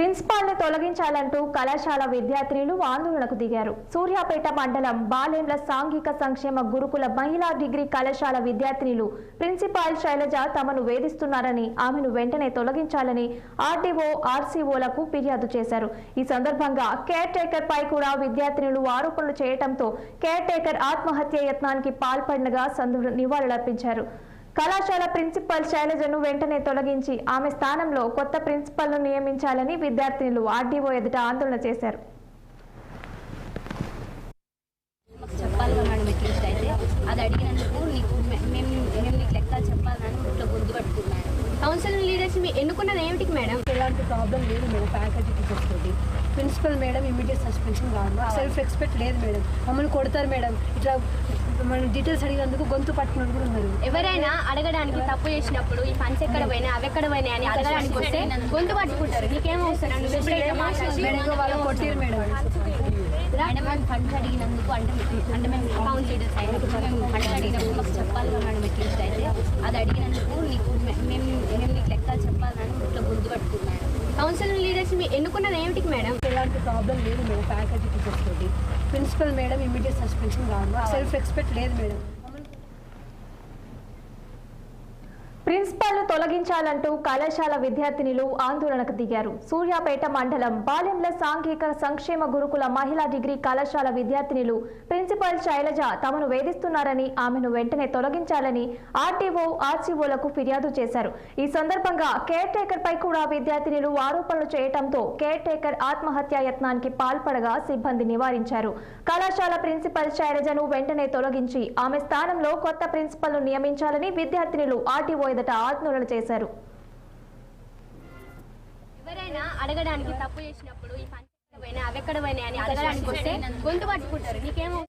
ప్రిన్సిపాల్ని తొలగించాలంటూ కళాశాల విద్యార్థినులు ఆందోళనకు దిగారు. సూర్యాపేట మండలం బాలేంల సాంఘిక సంక్షేమ గురుకుల మహిళా డిగ్రీ కళాశాల విద్యార్థినులు ప్రిన్సిపాల్ శైలజ తమను వేధిస్తున్నారని ఆమెను వెంటనే తొలగించాలని ఆర్డీఓ ఆర్సీఓలకు ఫిర్యాదు చేశారు. ఈ సందర్భంగా కేర్ టేకర్ పై కూడా విద్యార్థినులు ఆరోపణలు చేయడంతో కేర్ టేకర్ ఆత్మహత్య యత్నానికి పాల్పడినగా సందు నివాళులర్పించారు. కళాశాల ప్రిన్సిపల్ శైలజను వెంటనే తొలగించి ఆమె స్థానంలో కొత్త ప్రిన్సిపల్ను నియమించాలని విద్యార్థినులు ఆర్డీఓ ఎదుట ఆందోళన చేశారు. చెప్పాలి అది అడిగినందుకు నీకు మేము మేము నీకు చెప్పాలని ఇట్లా కౌన్సిల్ లీడర్స్ మీ ఎన్నుకున్నది ఏమిటికి మేడం? ఎలాంటి ప్రాబ్లం లేదు మేడం ఫ్యాకల్టీ టీచర్స్ తోటి ప్రిన్సిపల్ మేడం ఇమీడియట్ సస్పెన్షన్ కావాలి సెల్ఫ్ ఎక్స్పెక్ట్ లేదు మేడం. మమ్మల్ని కొడతారు మేడం. ఇట్లా మన డీటెయిల్స్ అడిగినందుకు గొంతు పట్టుకున్నట్టు కూడా ఉన్నారు. ఎవరైనా అడగడానికి తప్పు చేసినప్పుడు ఈ ఫండ్స్ ఎక్కడ పోయినా అవి ఎక్కడ పోయినా అని అడగడానికి వస్తే గొంతు పట్టుకుంటారు. నీకేం అవసరం? నువ్వు ఎప్పుడైతే మాట్లాడి- మేడం ఇంకా వాళ్ళు కొట్టారు మేడం. మేడం మేము ఫండ్స్ అడిగినందుకు అంటే అంటే మేము ఫండ్స్ అడిగినప్పుడు మాకు చెప్పాలి మేడం అయితే. అది అడిగినందుకు నీకు మేము మేము నీకు లెక్కలు చెప్పాలని ఇట్లా గుర్తు పట్టుకున్నాను. కౌన్సిల్ లీడర్స్ మీ ఎన్నుకున్నది ఏమిటికి మేడం? ఎలాంటి ప్రాబ్లం లేదు మేడం ఫ్యాకల్టీ టీచర్స్ తోటి. ప్రిన్సిపల్ మేడం ఇమీడియట్ సస్పెన్షన్ కావాలి సెల్ఫ్ ఎక్స్పెక్ట్ లేదు మేడం. ప్రిన్సిపాల్ను తొలగించాలంటూ కళాశాల విద్యార్థినులు ఆందోళనకు దిగారు. సూర్యాపేట మండలం బాలెంల సాంఘిక సంక్షేమ గురుకుల మహిళా డిగ్రీ కళాశాల విద్యార్థినులు ప్రిన్సిపల్ శైలజ తమను వేధిస్తున్నారని ఆమెను వెంటనే తొలగించాలని ఆర్టీఓ ఆర్సీఓలకు ఫిర్యాదు చేశారు. ఈ సందర్భంగా కేర్ టేకర్ పై కూడా విద్యార్థినులు ఆరోపణలు చేయడంతో కేర్ టేకర్ ఆత్మహత్య యత్నానికి పాల్పడగా సిబ్బంది నివారించారు. కళాశాల ప్రిన్సిపల్ శైలజను వెంటనే తొలగించి ఆమె స్థానంలో కొత్త ప్రిన్సిపల్ను నియమించాలని విద్యార్థినులు ఆర్టీఓ ఎదుట ఆందోళన చేశారు. ఎవరైనా అడగడానికి తప్పు చేసినప్పుడు ఈ ఫండ్స్ ఎక్కడ పోయినా అవి ఎక్కడ పోయినా అని అడగడానికి వస్తే గొంతు పట్టుకుంటారు. నీకేమో